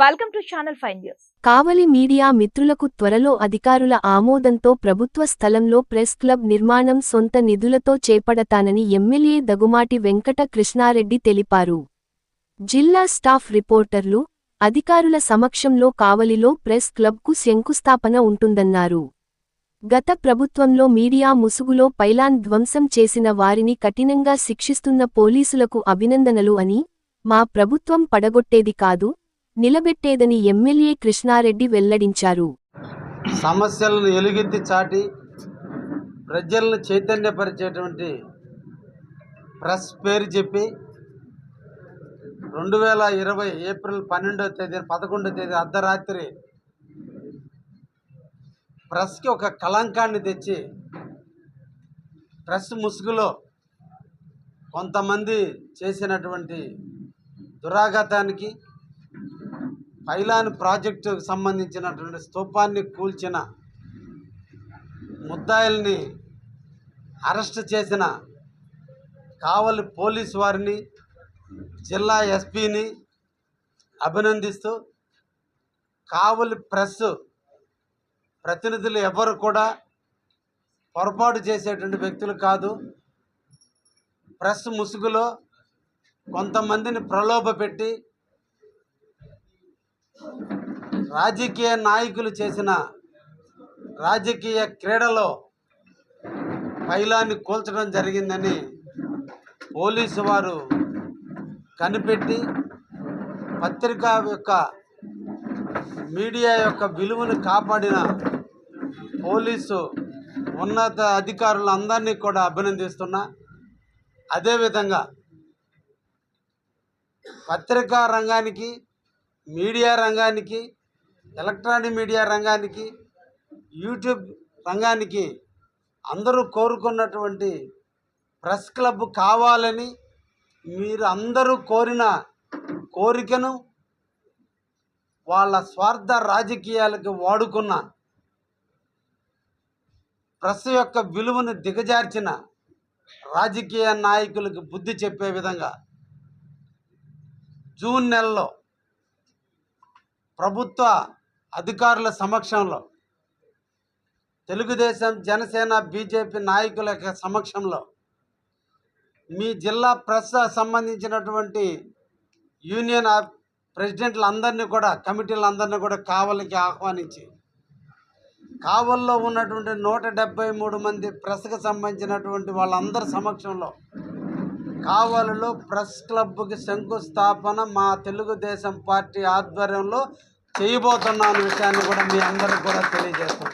Welcome to channel five news Kavali media మిత్రులకు త్వరలో అధికారుల ఆమోదంతో ప్రభుత్వ స్థలంలో ప్రెస్ క్లబ్ నిర్మాణం సొంత నిధులతో చేపడతానని ఎమ్మెల్యే దగుమాటి వెంకట కృష్ణారెడ్డి తెలిపారు. జిల్లా స్టాఫ్ రిపోర్టర్లు అధికారుల సమక్షంలో కావలిలో ప్రెస్ క్లబ్కు శంకుస్థాపన ఉంటుందన్నారు. గత ప్రభుత్వంలో మీడియా ముసుగులో పైలాన్ ధ్వంసం చేసిన వారిని కఠినంగా శిక్షిస్తున్న పోలీసులకు అభినందనలు అని మా ప్రభుత్వం పడగొట్టేది కాదు నిలబెట్టేదని ఎమ్మెల్యే కృష్ణారెడ్డి వెల్లడించారు. సమస్యలను ఎలుగెత్తి చాటి ప్రజలను చైతన్యపరిచేటువంటి ప్రెస్ పేరు చెప్పి రెండు వేల ఇరవై ఏప్రిల్ పన్నెండవ తేదీ పదకొండవ తేదీ అర్ధరాత్రి ప్రెస్కి ఒక కళంకాన్ని తెచ్చి ప్రెస్ ముసుగులో కొంతమంది చేసినటువంటి దురాఘాతానికి పైలాన్ ప్రాజెక్టుకు సంబంధించినటువంటి స్తూపాన్ని కూల్చిన ముద్దాయిల్ని అరెస్ట్ చేసిన కావలి పోలీస్ వారిని జిల్లా ఎస్పీని అభినందిస్తూ కావలి ప్రెస్ ప్రతినిధులు ఎవరు కూడా పొరపాటు చేసేటువంటి వ్యక్తులు కాదు. ప్రెస్ ముసుగులో కొంతమందిని ప్రలోభపెట్టి రాజకీయ నాయకులు చేసిన రాజకీయ క్రీడలో పైలాన్ని కూల్చడం జరిగిందని పోలీసు వారు కనిపెట్టి పత్రిక యొక్క మీడియా యొక్క విలువను కాపాడిన పోలీసు ఉన్నత అధికారులందరినీ కూడా అభినందిస్తున్నా. అదేవిధంగా పత్రికా రంగానికి మీడియా రంగానికి ఎలక్ట్రానిక్ మీడియా రంగానికి యూట్యూబ్ రంగానికి అందరూ కోరుకున్నటువంటి ప్రెస్ క్లబ్ కావాలని మీరు అందరూ కోరిన కోరికను వాళ్ళ స్వార్థ రాజకీయాలకు వాడుకున్న ప్రెస్ యొక్క విలువను దిగజార్చిన రాజకీయ నాయకులకు బుద్ధి చెప్పే విధంగా జూన్ నెలలో ప్రభుత్వ అధికారుల సమక్షంలో తెలుగుదేశం జనసేన బీజేపీ నాయకుల యొక్క సమక్షంలో మీ జిల్లా ప్రెస్ సంబంధించినటువంటి యూనియన్ ప్రెసిడెంట్లందరినీ కూడా కమిటీలందరినీ కూడా కావలికి ఆహ్వానించి కావల్లో ఉన్నటువంటి నూట మూడు మంది ప్రెస్కి సంబంధించినటువంటి వాళ్ళందరి సమక్షంలో కావలిలో ప్రెస్ క్లబ్కి శంకుస్థాపన మా తెలుగుదేశం పార్టీ ఆధ్వర్యంలో చేయబోతున్న అనే విషయాన్ని కూడా మీ అందరికి కూడా తెలియజేస్తాం